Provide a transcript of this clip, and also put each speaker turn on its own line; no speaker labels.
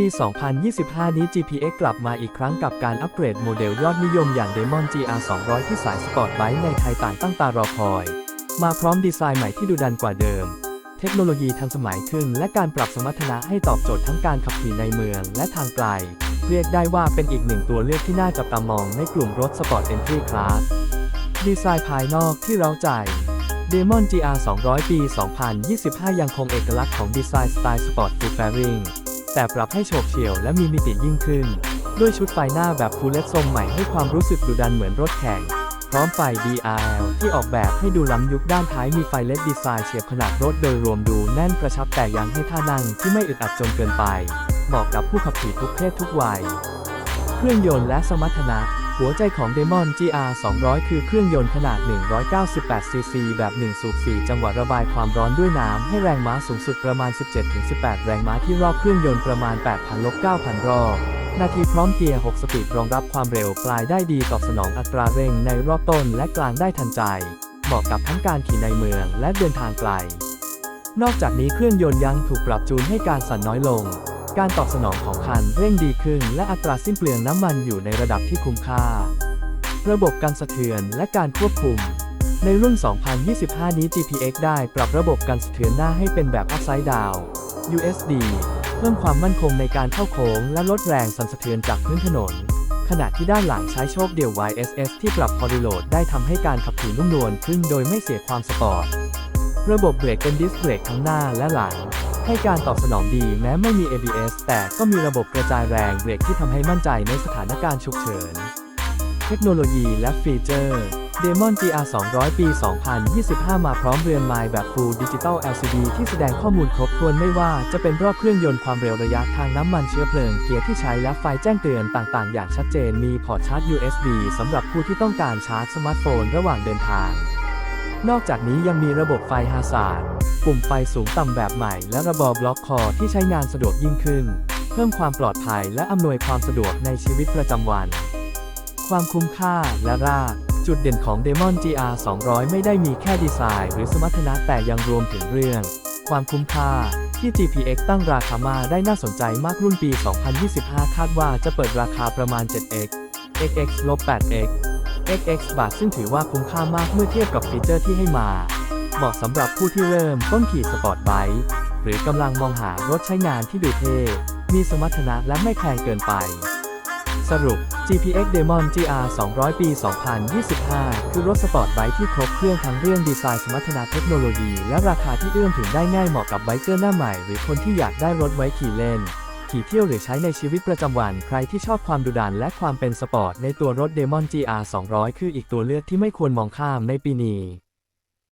ปี 2025 นี้ GPX กลับมาอีกครั้งกับการอัปเกรดโมเดลยอดนิยมอย่าง Demon GR 200 ที่สายสปอร์ตไบค์ในไทยต่างตั้งตารอคอย มาพร้อมดีไซน์ใหม่ที่ดูดันกว่าเดิม เทคโนโลยีทันสมัยขึ้น และการปรับสมรรถนะให้ตอบโจทย์ทั้งการขับขี่ในเมืองและทางไกล เรียกได้ว่าเป็นอีกหนึ่งตัวเลือกที่น่าจับตามองในกลุ่มรถสปอร์ต Entry Class ดีไซน์ภายนอกที่เร้าใจ Demon GR 200 ปี 2025 ยังคงเอกลักษณ์ของดีไซน์สไตล์สปอร์ตฟูลแฟริง แต่ปรับให้โฉบเฉี่ยวและมีมิติยิ่งขึ้น ด้วยชุดไฟหน้าแบบฟูลเลตทรงใหม่ให้ความรู้สึกดุดันเหมือนรถแข่ง พร้อมไฟ DRL ที่ออกแบบให้ดูล้ำยุคด้านท้ายมีไฟเลดดีไซน์เฉียบขนาดรถโดยรวมดูแน่นกระชับแต่ยังให้ท่านั่งที่ไม่อึดอัดจนเกินไปเหมาะกับผู้ขับขี่ทุกเพศทุกวัย เครื่องยนต์และสมรรถนะ หัวใจของ Demon GR 200 คือเครื่องยนต์ขนาด 198ซีซีแบบ 1 สูบ 4 จังหวะระบายความร้อนด้วยน้ำ ให้แรงม้าสูงสุดประมาณ 17-18 แรงม้าที่รอบเครื่องยนต์ประมาณ 8,000ลบ9,000 รอบนาทีพร้อมเกียร์ 6 สปีดรองรับความเร็วปลายได้ดีตอบสนองอัตราเร่งในรอบต้นและกลางได้ทันใจ เหมาะกับทั้งการขี่ในเมืองและเดินทางไกล นอกจากนี้เครื่องยนต์ยังถูกปรับจูนให้การสั่นน้อยลง การตอบสนองของคันเร่งดีขึ้น และอัตราสิ้นเปลืองน้ำมันอยู่ในระดับที่คุ้มค่า ระบบการสะเทือนและการควบคุม ในรุ่น 2025 นี้ GPX ได้ปรับระบบการสะเทือนหน้าให้เป็นแบบ Upside Down USD เพิ่มความมั่นคงในการเข้าโค้งและลดแรงสั่นสะเทือนจากพื้นถนน ขณะที่ด้านหลังใช้โชคเดี่ยว YSS ที่ปรับพอริโหลดได้ทำให้การขับขี่นุ่มนวลขึ้นโดยไม่เสียความสปอร์ต ระบบเบรกเป็นดิสเบรกทั้งหน้าและหลัง ให้การตอบสนองดีแม้ไม่มี ABS แต่ก็มีระบบกระจายแรงเบรกที่ทำให้มั่นใจในสถานการณ์ฉุกเฉิน เทคโนโลยีและฟีเจอร์ Demon GR 200 ปี 2025 มาพร้อมเรือนไมล์แบบ Full Digital LCD ที่แสดงข้อมูลครบถ้วนไม่ว่าจะเป็นรอบเครื่องยนต์ความเร็วระยะทางน้ำมันเชื้อเพลิงเกียร์ที่ใช้และไฟแจ้งเตือนต่างๆ อย่างชัดเจนมีพอร์ตชาร์จ USB สำหรับผู้ที่ต้องการชาร์จสมาร์ทโฟนระหว่างเดินทาง นอกจากนี้ยังมีระบบไฟฮาซาร์ด ปุ่มไฟสูงต่ำแบบใหม่ และระบบบล็อกคอที่ใช้งานสะดวกยิ่งขึ้น เพิ่มความปลอดภัยและอำนวยความสะดวกในชีวิตประจำวัน ความคุ้มค่าและรากจุดเด่นของ Demon GR 200 ไม่ได้มีแค่ดีไซน์ หรือสมรรถนะแต่ยังรวมถึงเรื่อง ความคุ้มค่าที่ GPX ตั้งราคามาได้น่าสนใจมากรุ่นปี 2025 คาดว่าจะเปิดราคาประมาณ 7x XX ลบ 8x XX บาทซึ่งถือว่าคุ้มค่ามากเมื่อเทียบกับฟีเจอร์ที่ให้มา เหมาะสำหรับผู้ที่เริ่มต้นขี่สปอร์ตไบค์หรือกำลังมองหารถใช้งานที่ดูเท่ มีสมรรถนะและไม่แพงเกินไป สรุป GPX Demon GR 200 ปี 2025 คือรถสปอร์ตไบค์ที่ครบเครื่องทั้งเรื่องดีไซน์สมรรถนะเทคโนโลยี และราคาที่เอื้อมถึงได้ง่ายเหมาะกับไบเกอร์หน้าใหม่ หรือคนที่อยากได้รถไว้ขี่เล่น ขี่เที่ยวหรือใช้ในชีวิตประจำวัน ใครที่ชอบความดุดันและความเป็นสปอร์ตในตัวรถ Demon GR 200 คืออีกตัวเลือกที่ไม่ควรมองข้ามในปีนี้